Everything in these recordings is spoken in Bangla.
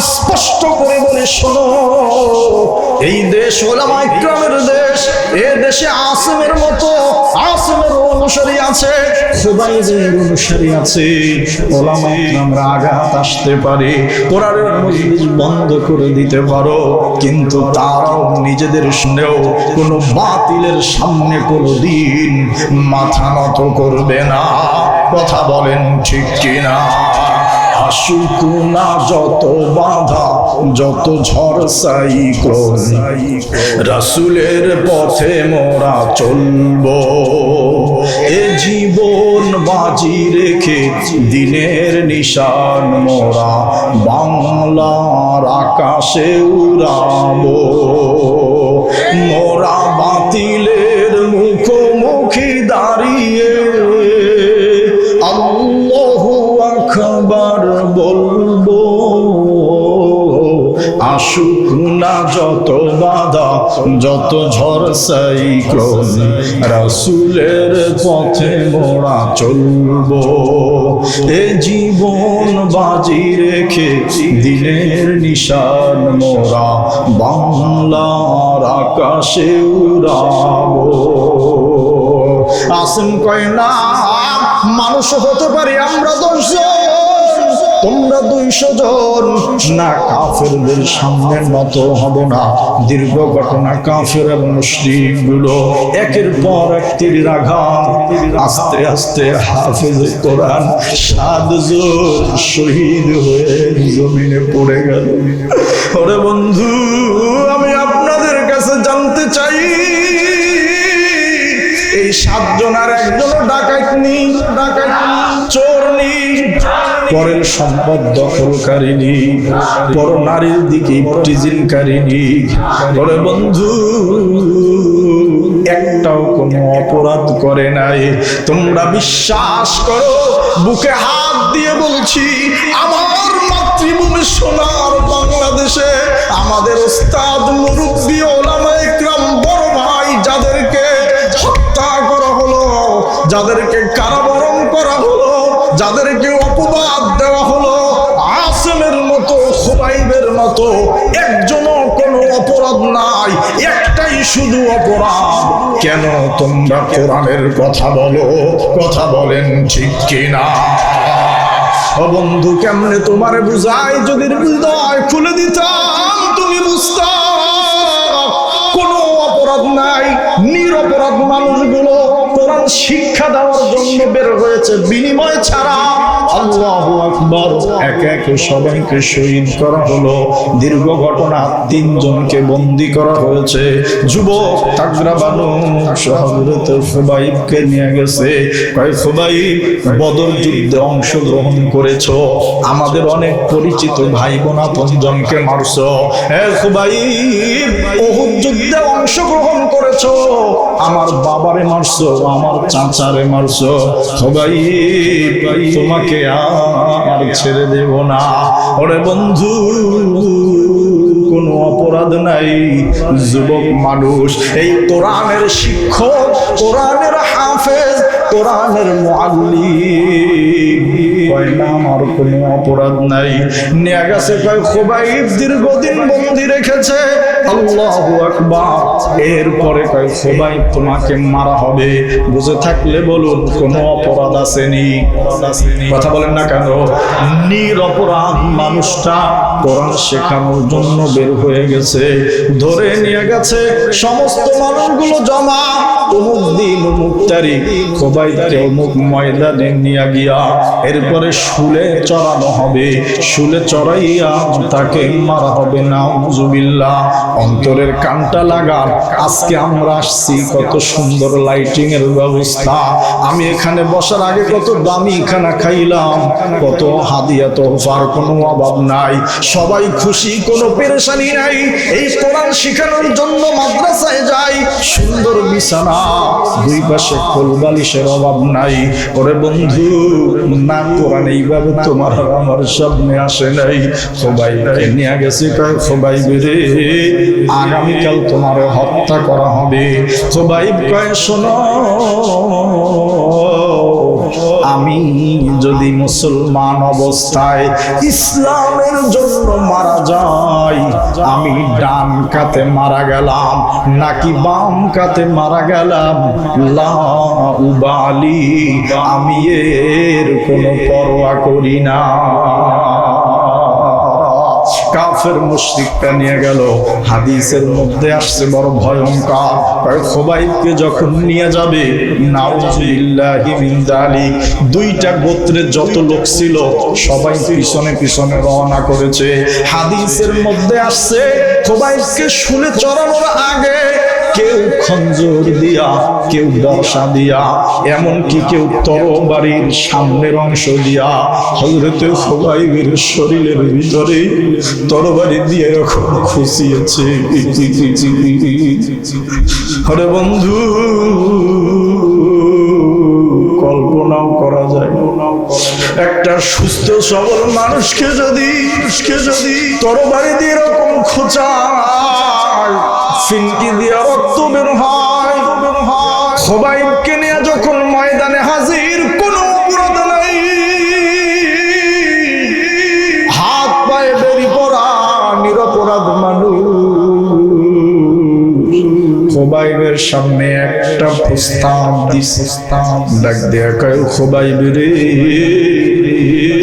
স্পষ্ট করে বলে, শোনো, এই দেশ ওলামা ইকরামের দেশ। এ দেশে আসমের মতো, আসমের অনুসারী আছে বন্ধ করে দিতে পারো, কিন্তু তারাও নিজেদের শুনেও কোনো বাতিলের সামনে কোনো দিন মাথা নত করবে না। কথা বলেন ঠিক কিনা? আসুক না যত বাধা, যত ঝড় সাইক্লোন রাসুলের পথে মোরা চলবো। এ জীবন বাজি রেখে দিনের নিশান মোরা বাংলার আকাশে উড়াবো। মোরা আসুক না যত বাধা, যত ঝড় সাইক্লোন রাসুলের পথে মোড়া চলবো। এ জীবন বাজি রেখে দিনের নিশান মোরা বাংলার আকাশে উড়াবো। আসেন কয়, না, মানুষ হতে পারি, আমরা দশজন তোমরা দুইশো জন। না, কাফেরদের সামনে নত হব না। দীর্ঘ ঘটনা কাফের এবং মুসলিমগুলো একের পর এক তীর আস্তে আস্তে হাফেজ কোরআন সাতজন শহীদ হয়ে জমিনে পড়ে গেল। ওরে বন্ধু, আমি আপনাদের কাছে জানতে চাই, এই সাতজন আর একজন ডাকাত নি নি পরের সম্পদ দখলকারিনী পর নারীর দিকে টিজিনকারিনী পরে বন্ধু, একটাও কোনো অপরাধ করে নাই। তোমরা বিশ্বাস করো, বুকে হাত দিয়ে বলছি, আমার মাতৃভূমি সোনার বাংলাদেশে আমাদের ওস্তাদ মুরব্বী ওলামা ইকরাম বড় ভাই যাদেরকে হত্যা করা হলো, যাদেরকে কারাবরণ করা হলো, যাদেরকে শুধু অপরাধ। কেন তোমরা কোরআনের কথা বলো? কথা বলেন ঠিক কিনা? বন্ধু কেমনে তোমার বুঝায় যদি হৃদয় খুলে দিতাম তুমি বুঝতাম কোনো অপরাধ নাই নিরপরাধ মানুষগুলো কোরআন শিক্ষা দেওয়ার জন্য বের হয়েছে। বিনিময় ছাড়া আল্লাহ আকবর। এক এক সবাইকে শহীদ করা হলো। দীর্ঘ ঘটনা, তিনজনকে বন্দি করা হয়েছে। যুবক তাগরা বানু শহরতে নিয়ে গেছে। যুদ্ধে অংশগ্রহণ করেছ। আমাদের অনেক পরিচিত ভাই বোন আপনজনকে মারছ। হে ফুবাইব বহুত যুদ্ধে অংশগ্রহণ করেছ। আমার বাবারে মারছো, আমার চাচারে মারছ সবাই তোমাকে আর ছেড়ে দেব না। ওরে বন্ধু কোনো অপরাধ নাই। যুবক মানুষ, এই কোরআনের শিক্ষক, কোরআনের হাফেজ, কোরআনের মুআল্লিম। আমার কোনো অপরাধ নাই। গেছে খুবাইব দীর্ঘদিন বন্দি রেখেছে। এরপরে কয়, খুবাইব তোমাকে মারা হবে। বুঝে থাকলে বলুন, কোনো অপরাধ আসেনি। কথা বলেন না কেন? নিরপরাধ মানুষটা কোরআন শেখানোর জন্য বের হয়ে গেছে, ধরে নিয়ে গেছে, সমস্ত মানুষগুলো জমা। অমুক দিন অমুক তারিখ অমুক ময়দানে নিয়ে গিয়া এরপরে শুলে চড়ানো হবে। শুলে চড়াইয়া তাকে মারা হবে না অন্তরের কানটা লাগার আজকে আমরা আসছি, কত সুন্দর লাইটিং এর ব্যবস্থা। আমি এখানে বসার আগে কত দামি খানা খাইলাম, কত হাদিয়া তোফার কোনো অভাব নাই। সবাই খুশি, কোনো পেরেশানি নাই। এই কোরআন শেখানোর জন্য মাদ্রাসায় যাই, সুন্দর বিছানা, দুই পাশে কোল বালিশের অভাব নাই। ওরে বন্ধু, না কোরআন এইভাবে তোমার আমার সামনে আসে নাই। সবাই নিয়ে গেছে সবাই বেরে আগামীকাল তোমার হত্যা করা হবে। সবাই কয়, শোনো। আমি যদি মুসলমান অবস্থায় ইসলামের জন্য মারা যাই, আমি ডান কাতে মারা গেলাম, নাকি বাম কাতে মারা গেলাম? লাউবালি আমি এর কোনো পরোয়া করি না। কাফের মুশরিকটা নিয়ে গেল। হাদিসের মধ্যে আসছে বড় ভয়ঙ্কর। খোবাইবকে যখন নিয়ে যাবে দুইটা গোত্রে যত লোক ছিল, সবাই পিছনে পিছনে রওনা করেছে। হাদিসের মধ্যে আসছে, খোবাইবকে শুনে চড়ানোর আগে কেউ খঞ্জর দিয়া, কেউ দশা দিয়া, এমনকি কেউ তরবারির সামনের অংশ দিয়া। হজরতে খোবাইবের শরীরের ভিতরে তরবারি দিয়ে এরকম খুশিয়েছে। হরে বন্ধু একটা সুস্থ সবল মানুষকে যদি মানুষকে যদি তরবারি দিয়ে এরকম খোঁচা ফিনকি দিয়ে রক্ত বের হয় নিয়ে যখন ময়দানে হাজির, কোনো নাই। হাত পায়ে নিরপরাধ মানুষ। সামনে একটা প্রস্তাব দিস্তাব ডাক দেয়া কয় খোবাইবে রে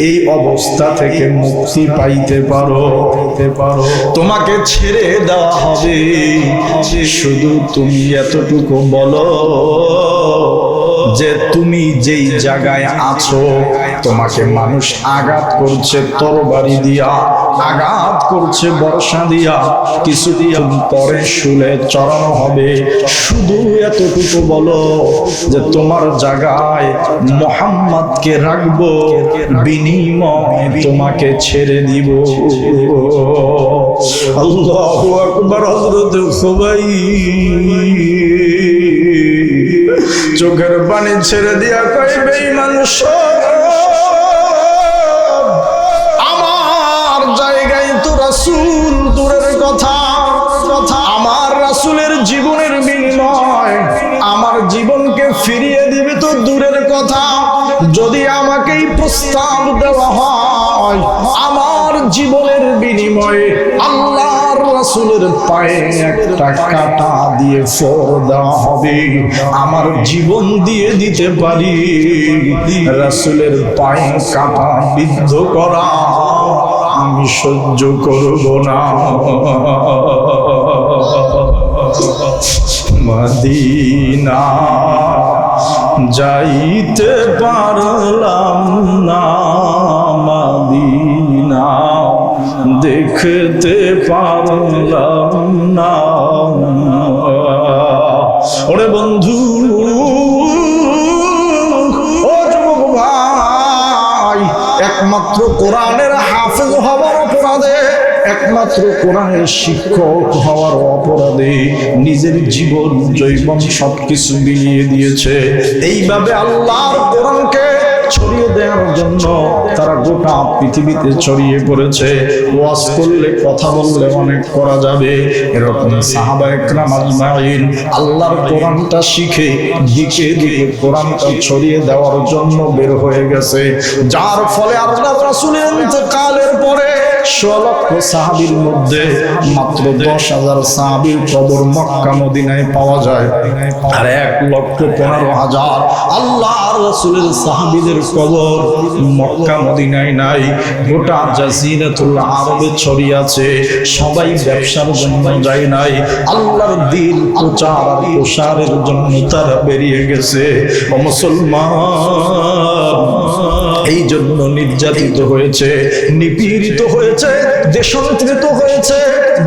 এই অবস্থা থেকে মুক্তি পাইতে পারো পারো। তোমাকে ছেড়ে দেওয়া হবে। শুধু তুমি এতটুকু বলো যে তুমি যেই জায়গায় আছো তোমাকে মানুষ আঘাত করছে তরবারি দিয়া। আঘাত করছে, বর্ষা দিয়া। কিছুদিন পরে শুলে চড়ানো হবে। শুধু এতটুকু বলো যে তোমার জায়গায় মোহাম্মদকে রাখব, বিনিময় তোমাকে ছেড়ে দিব। আল্লাহ আকবর হজরত সবাই চোখের পানি ছেড়ে দিয়া কইবে মানুষ আমার কথা আমার রাসূলের জীবনের বিনিময়, আমার জীবনকে ফিরিয়ে দিবে তো দূরের কথা। যদি আমাকেই প্রস্তাব দেওয়া হয়, আমার জীবনের বিনিময়ে আল্লাহর রাসূলের পায়ে একটা কাটা দিয়ে ফর দেওয়া হবে। আমার জীবন দিয়ে দিতে পারি। রাসূলের পায়ে কাটা বিদ্ধ করা। আমি সহ্য করব না। মদিনা যাইতে পারলাম না। মদিনা দেখতে পারলাম না। একমাত্র কোরআনের শিক্ষক হওয়ার অপরাধে নিজের জীবন, জৈবন সবকিছু বিলিয়ে দিয়েছে। এইভাবে আল্লাহর কোরআনকে ছড়িয়ে দেওয়ার জন্য তারা গোটা পৃথিবীতে ছড়িয়ে পড়েছে। ওয়াজ করলে কথা বললে অনেক করা যাবে। এরকম সাহাবা একরাম আজমাইন আল্লাহর কোরআনটা শিখে, দিকে দিকে কোরআনটা ছড়িয়ে দেওয়ার জন্য বের হয়ে গেছে। যার ফলে আল্লাহ রাসূলের ইন্তেকালের পরে লক্ষ সাহাবীর মধ্যে মাত্র দশ হাজার সাহাবীর কবর মক্কা মদিনায় পাওয়া যায়। আর এক লক্ষ পনেরো হাজার আল্লাহ রসুলের সাহাবীদের কবর মক্কা মদিনায় নাই। গোটা জাজিরাতুল আরবে ছড়িয়ে আছে। সবাই ব্যবসার জন্য যায় নাই। আল্লাহর দিন প্রচার আর প্রসারের জন্য তারা বেরিয়ে গেছে। মুসলমান এই জন্য নির্যাতিত হয়েছে, নিপীড়িত হয়েছে, দেশান্তরিত হয়েছে,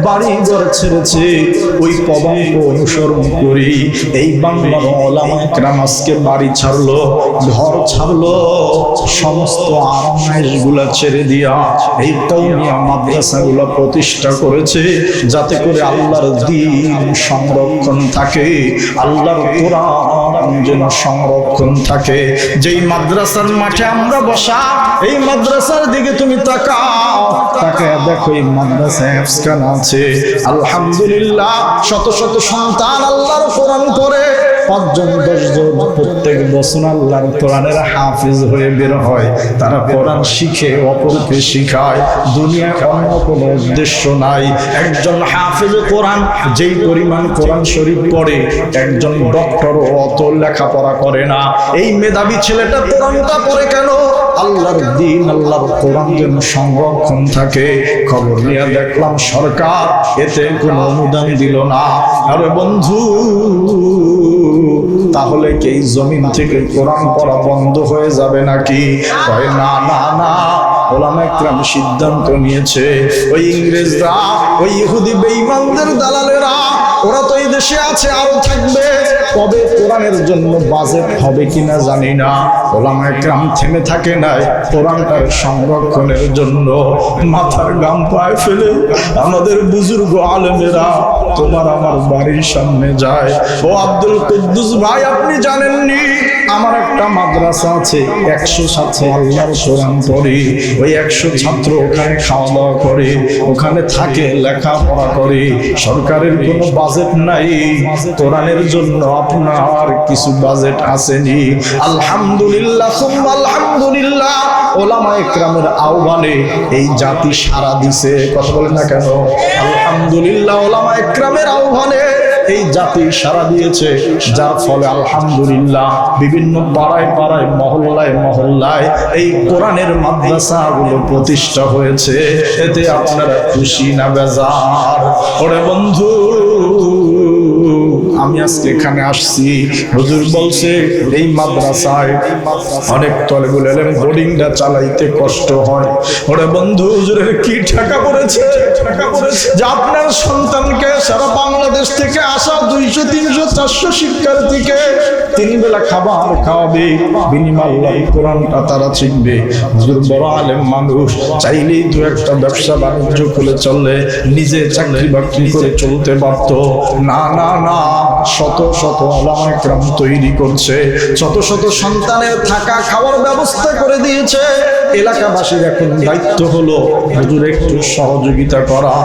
বাড়ি ঘর ছেড়েছে। ওই পবঙ্গ অনুসরণ করি, এই বাংলার ওলামা একরাম আজকে বাড়ি ছাড়লো, ঘর ছাড়লো, সমস্ত আরামাইশগুলা ছেড়ে দিয়া এই কৌমিয়া মাদ্রাসা গুলা প্রতিষ্ঠা করেছে, যাতে করে আল্লাহর দিন সংরক্ষণ থাকে, আল্লাহর কোরআন যেন সংরক্ষণ থাকে। যেই মাদ্রাসার মাঠে আমরা বসা এই মাদ্রাসার দিকে তুমি তাকাও। তাকে দেখো, এই মাদ্রাসায় হেফসখানা আছে? আলহামদুলিল্লাহ, শত শত সন্তান আল্লাহর কোরআন করে পাঁচজন, দশজন প্রত্যেক বছর আল্লাহর কোরআনের হাফিজ হয়ে বের হয়। তারা কোরআন শিখে, অপরকে শিখায়। দুনিয়া অন্য কোনো উদ্দেশ্য নাই। একজন হাফিজ কোরআন, যেই পরিমাণ কোরআন শরীফ পড়ে, একজন ডক্টর অত লেখাপড়া করে না। এই মেধাবী ছেলেটা কোরআনটা পড়ে কেন? আল্লাহর দিন, আল্লাহর কোরআন যেন সংরক্ষণ থাকে। খবর নিয়ে দেখলাম সরকার এতে কোনো অনুদান দিল না। আরে বন্ধু, তাহলে কি জমিন থেকে কোরআন পড়া বন্ধ হয়ে যাবে নাকি? কয়, না না না, ওলামা একরাম সিদ্ধান্ত নিয়েছে। ওই ইংরেজরা, ওই ইহুদি বেঈমানদের দালালেরা ওরা তো এই দেশে আছে, আরও থাকবে। তবে কোরআনের জন্য বাজেট হবে কিনা জানি না। ওলামা একরাম থেমে থাকে নাই কোরআনটার সংরক্ষণের জন্য। মাথার গাম পায়ে ফেলে আমাদের বুজুর্গ আলেমেরা, তোমার আমার বাড়ির সামনে যায়। ও আব্দুল কুদ্দুস ভাই, আপনি জানেননি আমার একটা মাদ্রাসা আছে, একশো ছাত্র আল্লাহর কোরআন পড়ে। ওই একশো ছাত্র ওখানে খাওয়া দাওয়া করে, ওখানে থাকে, লেখাপড়া করে। সরকারের কোনো বাজেট নাই, কোরআনের জন্য আপনার কিছু বাজেট আসেনি। আলহামদুলিল্লাহ আলহামদুলিল্লাহ, ওলামা একরামের আহ্বানে এই জাতি সারা দিছে। কথা বলেন না কেন? আলহামদুলিল্লাহ, ওলামা একরামের আহ্বানে এই জাতি সারা দিয়েছে, যার ফলে আলহামদুলিল্লাহ বিভিন্ন পাড়ায় পাড়ায়, মহল্লায় মহল্লায় এই কোরআনের মাদ্রাসাগুলো প্রতিষ্ঠা হয়েছে। এতে আপনারা খুশি না বেজার? ওরে বন্ধু আমি আজকে এখানে আসছি। হুজুর বলছে, এই মাদ্রাসায় অনেক তলেবুল এলেন বোর্ডিংটা চালাইতে কষ্ট হয়। ওরে বন্ধু, হুজুরের কি ঠেকা পড়েছে? যে আপনার সন্তানকে সারা বাংলাদেশ থেকে আসা দুইশো, তিনশো, চারশো শিক্ষার্থীকে তিন বেলা খাবার খাওয়াবে, বিনিময় কোরআনটা তারা বড় আলেম মানুষ, চাইলেই একটা ব্যবসা বাণিজ্য খুলে নিজে চাকরি বাকরি করে চলতে পারত না না না, শত শত তৈরি করছে, শত শত সন্তানের থাকা খাওয়ার ব্যবস্থা করে দিয়েছে। এলাকাবাসীর এখন দায়িত্ব হলো, হুজুর একটু সহযোগিতা করা।